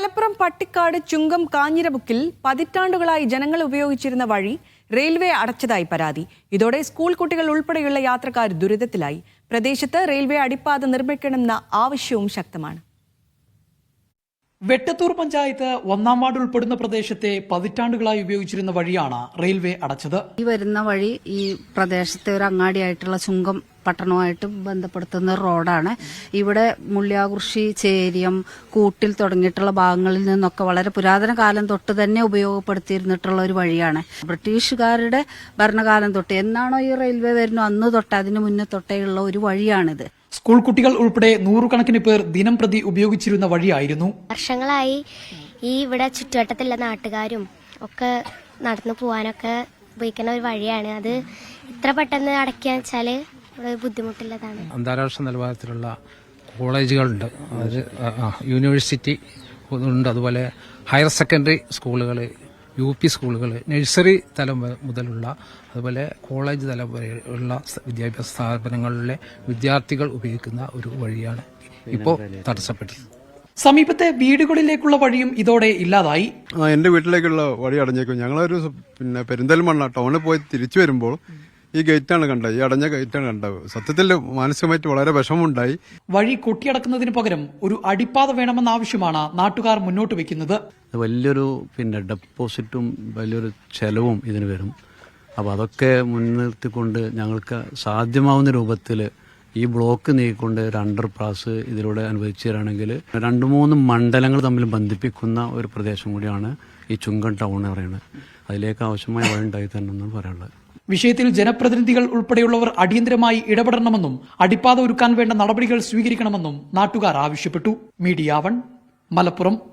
മലപ്പുറം പട്ടിക്കാട് ചുങ്കം കാഞ്ഞിരബുക്കിൽ പതിറ്റാണ്ടുകളായി ജനങ്ങൾ ഉപയോഗിച്ചിരുന്ന വഴി റെയിൽവേ അടച്ചതായി പരാതി. ഇതോടെ സ്കൂൾ കുട്ടികൾ ഉൾപ്പെടെയുള്ള യാത്രക്കാർ ദുരിതത്തിലായി. പ്രദേശത്ത് റെയിൽവേ അടിപ്പാത നിർമ്മിക്കണമെന്ന ആവശ്യവും ശക്തമാണ്. വെട്ടത്തൂർ പഞ്ചായത്ത് ഒന്നാം വാർഡ് ഉൾപ്പെടുന്ന പ്രദേശത്തെ പതിറ്റാണ്ടുകളായി ഉപയോഗിച്ചിരുന്ന വഴിയാണ് റെയിൽവേ അടച്ചത്. ഈ വരുന്ന വഴി ഈ പ്രദേശത്തെ ഒരു അങ്ങാടിയായിട്ടുള്ള ചുങ്കം പട്ടണവുമായിട്ട് ബന്ധപ്പെടുത്തുന്ന റോഡാണ്. ഇവിടെ മുള്ളിയാകുർശി ചേരിയം കൂട്ടിൽ തുടങ്ങിയിട്ടുള്ള ഭാഗങ്ങളിൽ നിന്നൊക്കെ വളരെ പുരാതന കാലം തൊട്ട് തന്നെ ഉപയോഗപ്പെടുത്തിയിരുന്നിട്ടുള്ള ഒരു വഴിയാണ്. ബ്രിട്ടീഷുകാരുടെ ഭരണകാലം തൊട്ട് എന്നാണോ ഈ റെയിൽവേ വരുന്നത്? അന്ന് തൊട്ട് അതിന് മുന്നേ തൊട്ടേയുള്ള ഒരു വഴിയാണിത്. സ്കൂൾ കുട്ടികൾ ഉൾപ്പെടെ നൂറുകണക്കിന് പേർ ദിനം പ്രതി ഉപയോഗിച്ചിരുന്ന വഴിയായിരുന്നു. വർഷങ്ങളായി ഈ ഇവിടെ ചുറ്റുവട്ടത്തുള്ള നാട്ടുകാരും ഒക്കെ നടന്നു പോകാനൊക്കെ ഉപയോഗിക്കുന്ന ഒരു വഴിയാണ്. അത് ഇത്ര പെട്ടെന്ന് അടയ്ക്കുക വെച്ചാൽ ഇവിടെ ബുദ്ധിമുട്ടുള്ളതാണ്. അന്താരാഷ്ട്ര നിലവാരത്തിലുള്ള കോളേജുകളുണ്ട്. അതായത് യൂണിവേഴ്സിറ്റി ഉണ്ട്. അതുപോലെ ഹയർ സെക്കൻഡറി സ്കൂളുകൾ യു പി സ്കൂളുകൾ നഴ്സറി തലം മുതലുള്ള അതുപോലെ കോളേജ് തലം വരെയുള്ള വിദ്യാഭ്യാസ സ്ഥാപനങ്ങളിലെ വിദ്യാർത്ഥികൾ ഉപയോഗിക്കുന്ന ഒരു വഴിയാണ് ഇപ്പോൾ തടസ്സപ്പെട്ടത്. സമീപത്തെ വീടുകളിലേക്കുള്ള വഴിയും ഇതോടെ ഇല്ലാതായി. എന്റെ വീട്ടിലേക്കുള്ള വഴി അടഞ്ഞേക്കും. ഞങ്ങളൊരു പിന്നെ പെരിന്തൽമണ്ണ ടൗണിൽ പോയി തിരിച്ചു വരുമ്പോൾ ഈ ഗേറ്റാണ് കണ്ടത്. ഈ അടഞ്ഞ ഗേറ്റാണ് കണ്ടത്. സത്യത്തിൽ മാനസികമായിട്ട് വളരെ വിഷമമുണ്ടായി. വഴി കൊട്ടിയടക്കുന്നതിന് പകരം ഒരു അടിപ്പാത വേണമെന്ന ആവശ്യമാണ് നാട്ടുകാർ മുന്നോട്ട് വെക്കുന്നത്. വലിയൊരു പിന്നെ ഡെപ്പോസിറ്റും വലിയൊരു ചെലവും ഇതിന് വരും. അപ്പോൾ അതൊക്കെ മുൻനിർത്തിക്കൊണ്ട് ഞങ്ങൾക്ക് സാധ്യമാവുന്ന രൂപത്തിൽ ഈ ബ്ലോക്ക് നീക്കിക്കൊണ്ട് ഒരു അണ്ടർ പാസ് ഇതിലൂടെ അനുവദിച്ചു തരാണെങ്കിൽ രണ്ട് മൂന്ന് മണ്ഡലങ്ങൾ തമ്മിൽ ബന്ധിപ്പിക്കുന്ന ഒരു പ്രദേശം കൂടിയാണ് ഈ ചുങ്കൻ ടൗൺ എന്ന് പറയുന്നത്. അതിലേക്ക് ആവശ്യമായ വഴി ഉണ്ടായി തന്നെ എന്നാണ് പറയാനുള്ളത്. വിഷയത്തിൽ ജനപ്രതിനിധികൾ ഉൾപ്പെടെയുള്ളവർ അടിയന്തരമായി ഇടപെടണമെന്നും അടിപ്പാത ഒരുക്കാൻ വേണ്ട നടപടികൾ സ്വീകരിക്കണമെന്നും നാട്ടുകാർ ആവശ്യപ്പെട്ടു. Media one Malappuram.